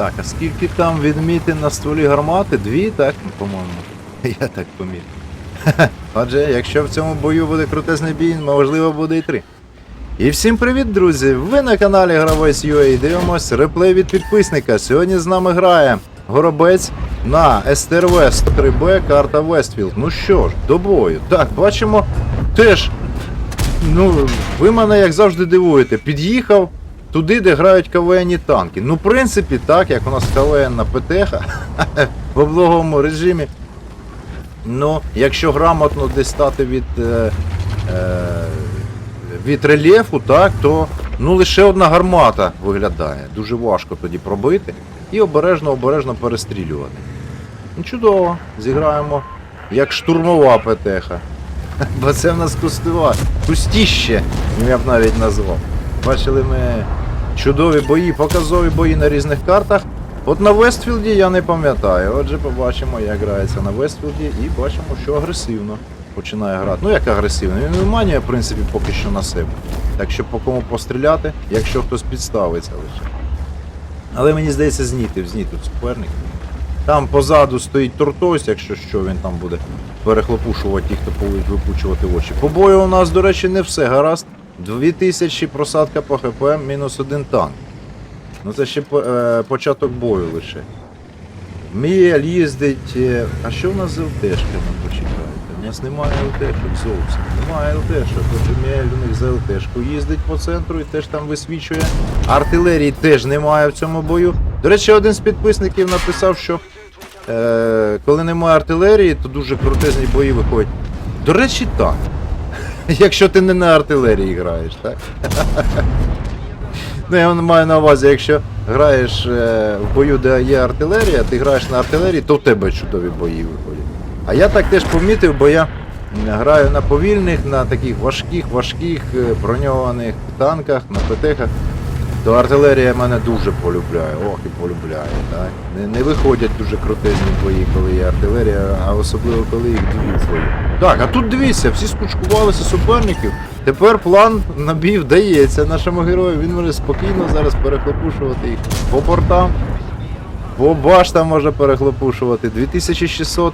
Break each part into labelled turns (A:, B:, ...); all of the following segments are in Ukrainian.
A: Так, а скільки там відмітин на стволі гармати? Дві, так, по-моєму. Я так помітив. Отже, якщо в цьому бою буде крутезний бій, можливо буде і три. І всім привіт, друзі! Ви на каналі Гравець UA дивимось реплей від підписника. Сьогодні з нами грає Горобець на СТРВ 103Б карта Вестфілд. Ну що ж, до бою. Так, бачимо теж. Ну, ви мене як завжди дивуєте. Під'їхав туди, де грають КВН танки. Ну, в принципі, так, як у нас КВН на ПТХ в облоговому режимі. Ну, якщо грамотно десь стати від. Е, е, від рельєфу, так, то ну, лише одна гармата виглядає. Дуже важко тоді пробити і обережно-обережно перестрілювати. Ну, чудово, зіграємо як штурмова ПТХ. Бо це в нас кустова, кустіще, я б навіть назвав. Бачили ми чудові бої, показові бої на різних картах. От на Вестфілді я не пам'ятаю. Отже, побачимо, як грається на Вестфілді, і бачимо, що агресивно починає грати. Ну як агресивно? Він не манює, в принципі, поки що на себе. Так що по кому постріляти, якщо хтось підставиться лише. Але мені здається, знітив, знітив суперник. Там позаду стоїть Тортось, якщо що, він там буде перехлопушувати ті, хто будуть випучувати очі. По бою у нас, до речі, не все гаразд. 2000 просадка по ХП, мінус один танк. Ну це ще е, початок бою лише. Міель їздить. е, А що в нас з ЛТшками почекайте? У нас немає ЛТшок зовсім. Немає ЛТшок. Отже, Міель у них за ЛТшку їздить по центру і теж там висвічує. Артилерії теж немає в цьому бою. До речі, один з підписників написав, що е, коли немає артилерії, то дуже крутезні бої виходять. До речі, так. Якщо ти не на артилерії граєш, так? Ну, я маю на увазі, якщо граєш е, в бою, де є артилерія, ти граєш на артилерії, то в тебе чудові бої виходять. А я так теж помітив, бо я граю на повільних, на таких важких, важких е, броньованих танках, на ПТХах. То артилерія мене дуже полюбляє, ох і полюбляє. Так? Не, не виходять дуже крутезні бої, коли є артилерія, а особливо коли їх дві в бою. Так, а тут дивіться, всі скучкувалися суперників. Тепер план на бій вдається нашому герою. Він може спокійно зараз перехлопушувати їх по бортам. По баштам може перехлопушувати. 2600.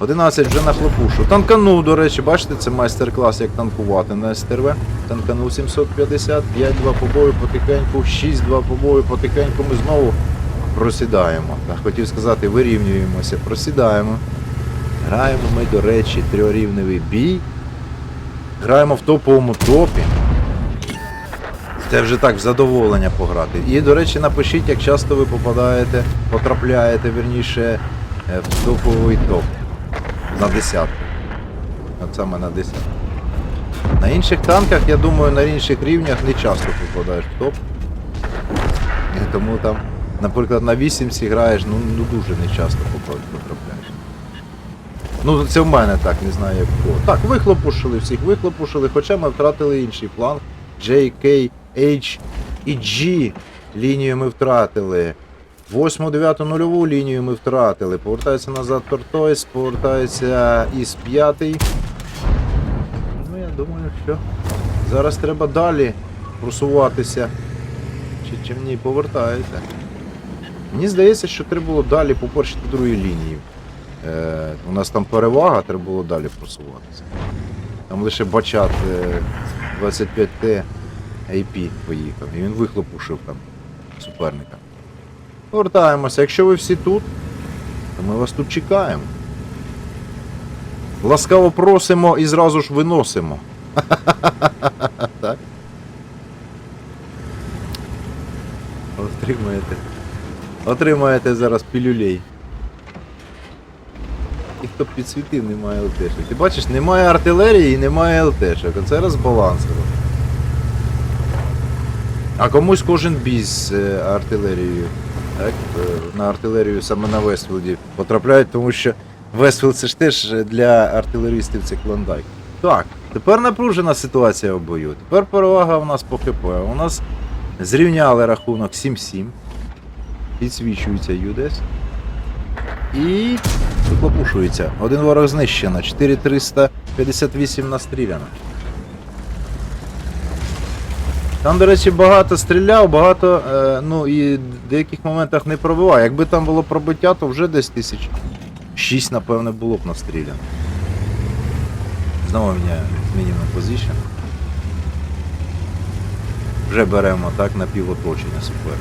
A: 11 вже нахлопушу. Танканув, до речі, бачите, це майстер-клас, як танкувати на СТРВ. Танканув 750, 5-2 побою потихеньку, 6-2 побою потихеньку ми знову просідаємо. Хотів сказати, вирівнюємося, просідаємо. Граємо ми, до речі, трьохрівневий бій. Граємо в топовому топі. Це вже так в задоволення пограти. І, до речі, напишіть, як часто ви попадаєте, потрапляєте, вірніше, е, в топовий топ. На десятку. От саме на десятку. На інших танках, я думаю, на інших рівнях не часто попадаєш в топ. І тому там, наприклад, на 8 граєш, ну, ну дуже не часто потрапляєш. Ну, це в мене так, не знаю як кого. Так, вихлопушили всіх, вихлопушили, хоча ми втратили інший фланг. J, K, H і G лінію ми втратили. 8, 9, нульову лінію ми втратили. Повертається назад Тортойс, повертається із 5. Ну, я думаю, що зараз треба далі просуватися. Чи, чи ні, повертається. Мені здається, що треба було далі по першій та другій лінії. Е, у нас там перевага, треба було далі просуватися. Там лише бачат е, 25Т AP поїхав, і він вихлопушив там суперника. Повертаємося. Якщо ви всі тут, то ми вас тут чекаємо. Ласкаво просимо і зразу ж виносимо. Так? Отримаєте. Отримаєте зараз пілюлей. І хто підсвітив, немає ЛТшок. Ти бачиш, немає артилерії і немає ЛТшок. Оце розбалансово. А комусь кожен бій з е, артилерією. Так? е, На артилерію саме на Вестфілді потрапляють, тому що Вестфілд це ж теж для артилерістів це клондайк. Так, тепер напружена ситуація в бою. Тепер перевага у нас по ХП. У нас зрівняли рахунок 7-7. Підсвічується ЮДЕС. І виклопушується. Один ворог знищено, 4358 настріляно. Там, до речі, багато стріляв, багато, е, ну і в деяких моментах не пробивав. Якби там було пробиття, то вже десь тисяч шість, напевне, було б настріляно. Знову мене мінімум позиція. Вже беремо так на півоточення супер.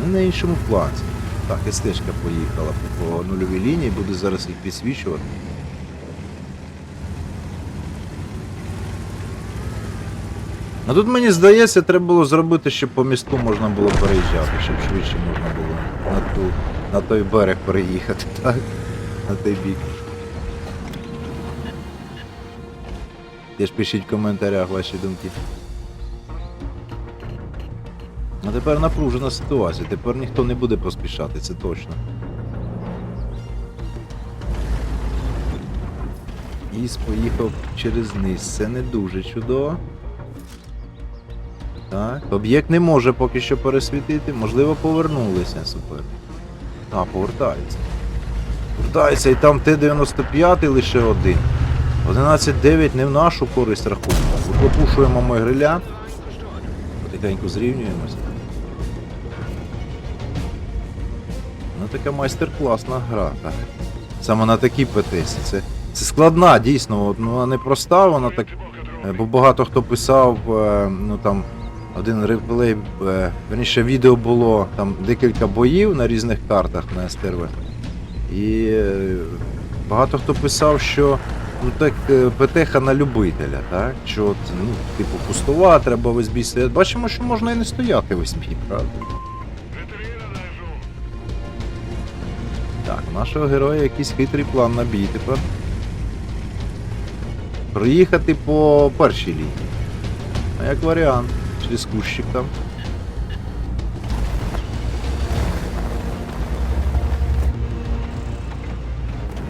A: Ну, на іншому фланзі. Так, естежка поїхала по, по нульовій лінії, буду зараз їх підсвічувати. А тут мені здається, треба було зробити, щоб по місту можна було переїжджати, щоб швидше можна було на, ту, на той берег переїхати, так? На той бік. Теж пишіть в коментарях ваші думки. А тепер напружена ситуація, тепер ніхто не буде поспішати, це точно. Іс поїхав через низ, це не дуже чудово. Так, об'єкт не може поки що пересвітити, можливо повернулися супер. А, повертається. Повертається і там Т-95 лише один. 11-9 не в нашу користь рахунок. Вихлопушуємо ми гриля. Потихеньку зрівнюємося. Ну така майстер-класна гра, так. Саме на такій ПТСі. Це, це складна, дійсно, ну, вона не проста, вона так. е, Бо багато хто писав, е, ну там один реплей, е, верніше відео було там декілька боїв на різних картах на СТРВ. І е, багато хто писав, що ну так е, ПТХ на любителя, так? Що от, ну, типу пустова, треба весь бій стояти. Бачимо, що можна і не стояти весь бій, правда? Так, нашого героя якийсь хитрий план на бій тепер. Проїхати по першій лінії. А як варіант, через кущик там.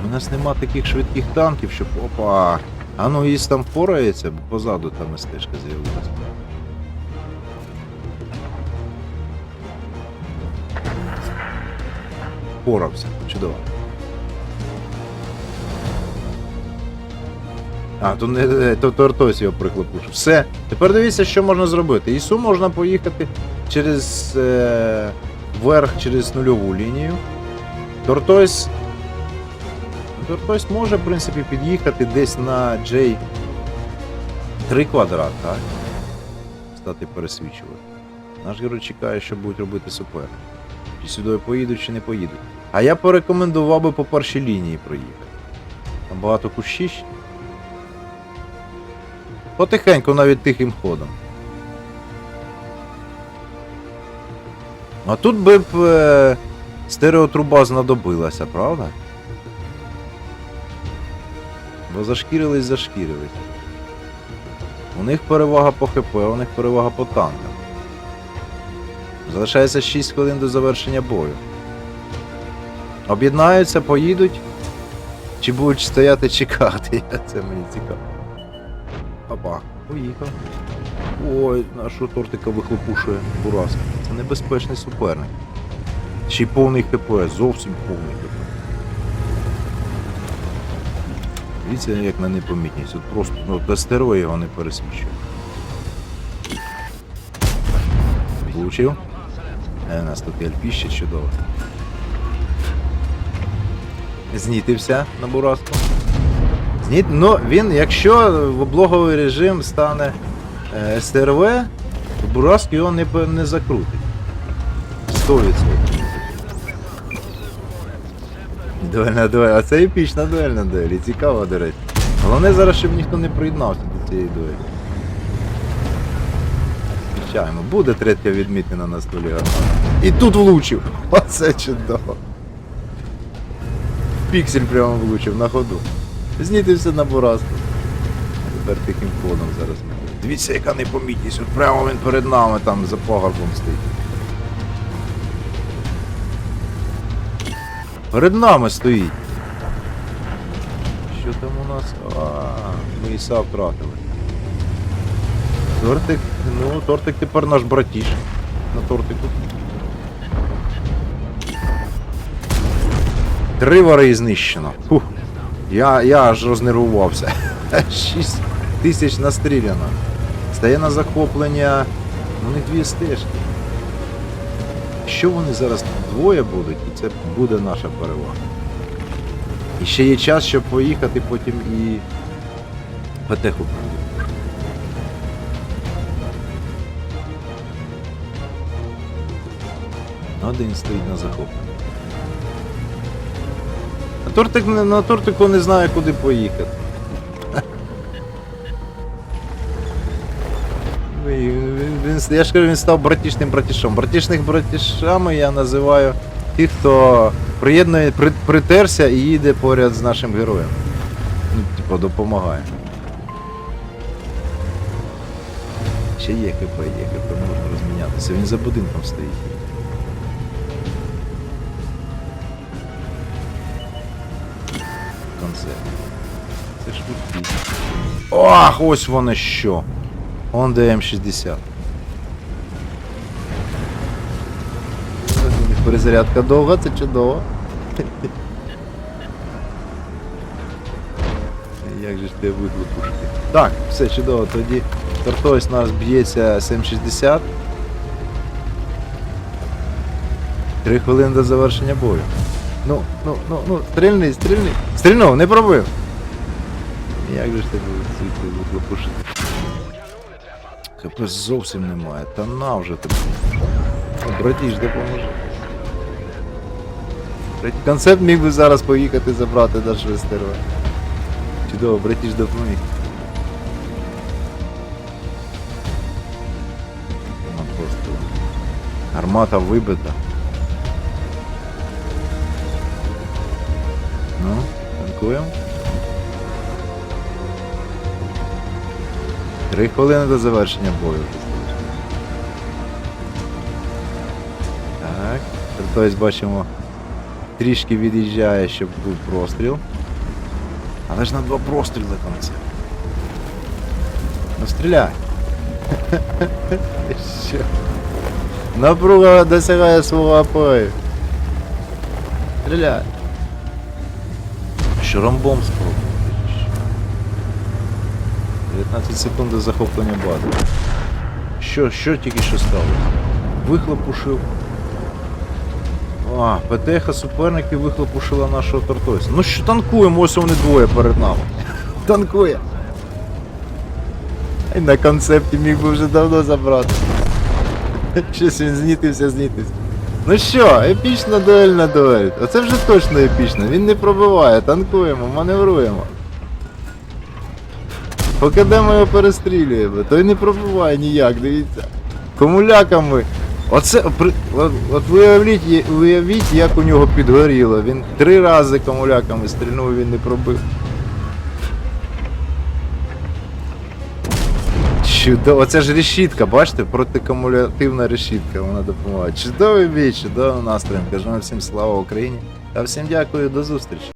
A: У нас нема таких швидких танків, щоб. Опа! А ну іс там впорається, бо позаду там стежка з'явилася. Впорався, чудово. А, то не е, то Тортос його приклопуш. Все. Тепер дивіться, що можна зробити. Ісу можна поїхати через е, верх через нульову лінію. Тортойс. Тортойс може, в принципі, під'їхати десь на J 3 квадрат, так? Стати пересвічувати. Наш герой чекає, що будуть робити супер. Чи сюди поїдуть, чи не поїдуть. А я порекомендував би по першій лінії проїхати. Там багато кущищ. Потихеньку навіть тихим ходом. А тут би б е, стереотруба знадобилася, правда? Бо зашкірились, зашкірились. У них перевага по ХП, у них перевага по танкам. Залишається 6 хвилин до завершення бою. Об'єднаються, поїдуть. Чи будуть стояти чекати? Це мені цікаво. Опа, поїхав. Ой, нашого тортика вихлопушує Бураска. Це небезпечний суперник. Ще й повний ХП, зовсім повний ХП. Дивіться, як на непомітність. От просто ну, до стеро його не пересвічує. Влучив. Е, у нас тут і альпіще чудово. Знітився на Бураску. Ну він, якщо в облоговий режим стане е, СТРВ, то Бураск його не, не закрутить. 100%. Дуельна дуель. А це епічна дуельна дуель. Цікаво, до речі. Головне зараз, щоб ніхто не приєднався до цієї дуелі. Включаємо. Буде третя відмітина на столі. І тут влучив. Оце чудово. Піксель прямо влучив на ходу. Знітився на буразку. Тепер тихим ходом зараз. Дивіться, яка непомітність. От прямо він перед нами там за пагорбом стоїть. Перед нами стоїть. Що там у нас? А, ми Іса втратили. Тортик, ну, тортик тепер наш братіш. На тортику. Три вари знищено. Фух. Я, я аж рознервувався. 6 тисяч настріляно. стає на захоплення. У них дві стежки. Якщо вони зараз двоє будуть, то це буде наша перевага. І ще є час, щоб поїхати потім і Петеху. Один стоїть на захопленні. Тортик на тортику не знає, куди поїхати. Я ж кажу, він став братішним братішом. Братішних братішами я називаю тих, хто приєднує, при, притерся і їде поряд з нашим героєм. Ну, типу, допомагає. Ще є КП, є КП, можна розмінятися. Він за будинком стоїть. Концерт. Це швидкі. Ах, ось воно що. Он ДМ-60. Перезарядка довга, це чудово. Як же ж тебе виглупушити? Так, все чудово, тоді Тартойс у нас б'ється 7.60. Три хвилини до завершення бою. Ну, ну, ну, ну, стрільний, стрільний. Стрільнув, не пробив. Як же ж тебе звідти виглупушити? КП зовсім немає. Та на вже тобі. Братіш, допоможи. Концепт міг би зараз поїхати забрати нашого стерва. Чудово, братіш допоміг. Ну просто. Гармата вибита. Танкуємо. Три хвилини до завершення бою. Так. Тобто бачимо, трішки від'їжджає, щоб був простріл. Але ж на два простріли концерт. Ну стріляй. Що? Напруга досягає свого апою. Стріляй. Що ромбом спробувати? 19 секунд захоплення бази. Що, що тільки що сталося? Вихлопушив. А, ПТХ суперників вихлопушила нашого Тортойса. Ну що танкуємо, ось вони двоє перед нами. Танкує. Ай, на концепті міг би вже давно забрати. Щось він знітився, знітився. Ну що, епічна дуельна дуель. Оце вже точно епічно. Він не пробиває, танкуємо, маневруємо. Поки де ми його перестрілюємо, той не пробиває ніяк, дивіться. Комуляками. Оце при- от, виявіть, виявіть, як у нього підгоріло. Він три рази комуляками стрільнув, він не пробив. Чудово, оце ж решітка, бачите, протикумулятивна решітка, вона допомагає. Чудовий бій, чудовий настрій. Кажемо всім слава Україні. Та всім дякую, до зустрічі.